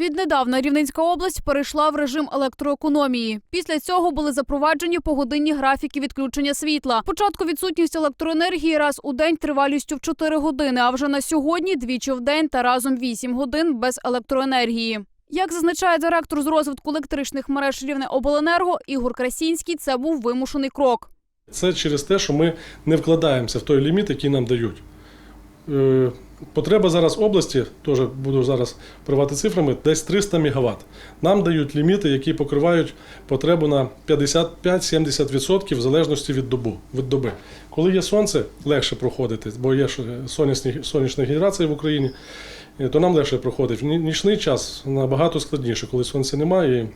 Віднедавна Рівненська область перейшла в режим електроекономії. Після цього були запроваджені погодинні графіки відключення світла. Спочатку відсутність електроенергії раз у день тривалістю в 4 години, а вже на сьогодні двічі в день та разом 8 годин без електроенергії. Як зазначає директор з розвитку електричних мереж Рівнеобленерго Ігор Красінський, це був вимушений крок. Це через те, що ми не вкладаємося в той ліміт, який нам дають. Е, Потреба зараз області, теж буду зараз привати цифрами, десь 300 МВт. Нам дають ліміти, які покривають потребу на 55-70% в залежності від, добу, від доби. Коли є сонце, легше проходити, бо є ж сонячні, сонячна генерація в Україні, е, то нам легше проходить. В нічний час набагато складніше, коли сонця немає е,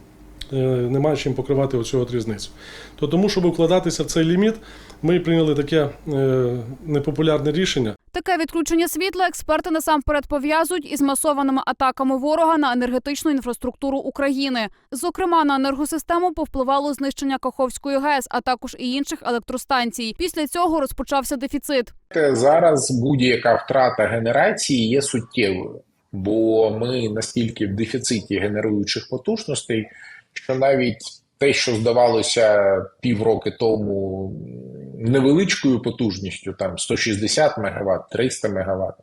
немає чим покривати оцю от різницю. То тому, щоб вкладатися в цей ліміт, ми прийняли таке е, непопулярне рішення. Таке відключення світла експерти насамперед пов'язують із масованими атаками ворога на енергетичну інфраструктуру України. Зокрема, на енергосистему повпливало знищення Каховської ГЕС, а також і інших електростанцій. Після цього розпочався дефіцит. Зараз будь-яка втрата генерації є суттєвою, бо ми настільки в дефіциті генеруючих потужностей, що навіть те, що здавалося півроки тому невеличкою потужністю, там 160 МВт, 300 МВт,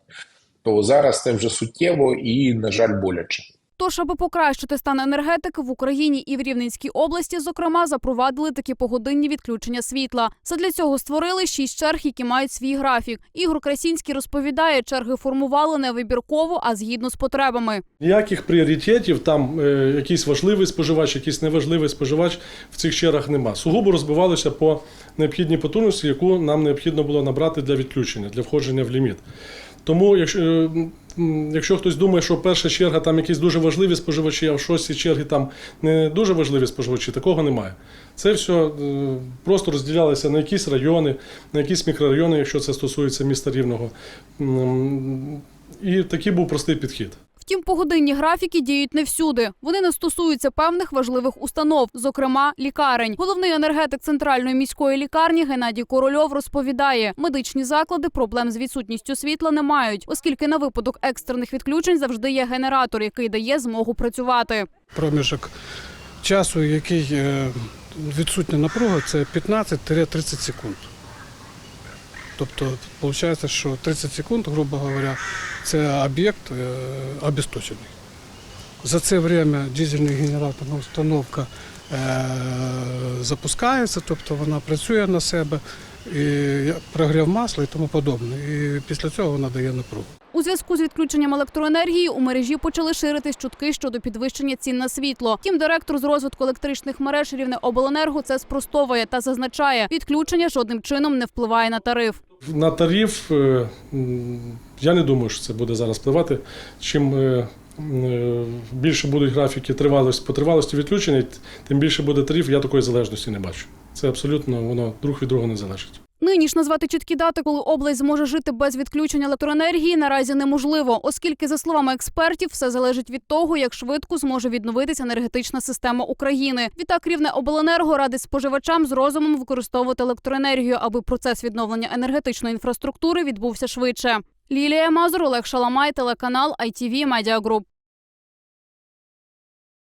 то зараз це вже суттєво і, на жаль, боляче. Тож, аби покращити стан енергетики в Україні і в Рівненській області, зокрема, запровадили такі погодинні відключення світла. Задля цього створили шість черг, які мають свій графік. Ігор Красінський розповідає, черги формували не вибірково, а згідно з потребами. Ніяких пріоритетів, там е, якийсь важливий споживач, якийсь неважливий споживач в цих чергах нема. Сугубо розбивалося по необхідній потужності, яку нам необхідно було набрати для відключення, для входження в ліміт. Тому, якщо, е, якщо хтось думає, що перша черга там якісь дуже важливі споживачі, а в шостій черги там не дуже важливі споживачі, такого немає. Це все е, просто розділялося на якісь райони, на якісь мікрорайони, якщо це стосується міста Рівного. І такий був простий підхід. Втім, погодинні графіки діють не всюди. Вони не стосуються певних важливих установ, зокрема лікарень. Головний енергетик центральної міської лікарні Геннадій Корольов розповідає, медичні заклади проблем з відсутністю світла не мають, оскільки на випадок екстрених відключень завжди є генератор, який дає змогу працювати. проміжок часу, який е, відсутня напруга, це 15-30 секунд. Тобто, виходить, що 30 секунд, грубо говоря, це об'єкт е, обесточений. За це время дизельна генераторна установка е, запускається, тобто вона працює на себе, і прогрів масла і тому подобне. І після цього вона дає напругу. У зв'язку з відключенням електроенергії у мережі почали ширитись чутки щодо підвищення цін на світло. Втім, директор з розвитку електричних мереж Рівнеобленерго це спростовує та зазначає, відключення жодним чином не впливає на тариф. На тариф е, я не думаю, що це буде зараз впливати. Чим е, е, більше будуть графіки тривалості по тривалості відключення, тим більше буде тариф. Я такої залежності не бачу. Це абсолютно воно друг від друга не залежить. Нині ж назвати чіткі дати, коли область зможе жити без відключення електроенергії, наразі неможливо, оскільки, за словами експертів, все залежить від того, як швидко зможе відновитися енергетична система України. Відтак рівне обленерго радить споживачам з розумом використовувати електроенергію, аби процес відновлення енергетичної інфраструктури відбувся швидше. Лілія Мазур, Олег Шаламай, телеканал ITV Media Group.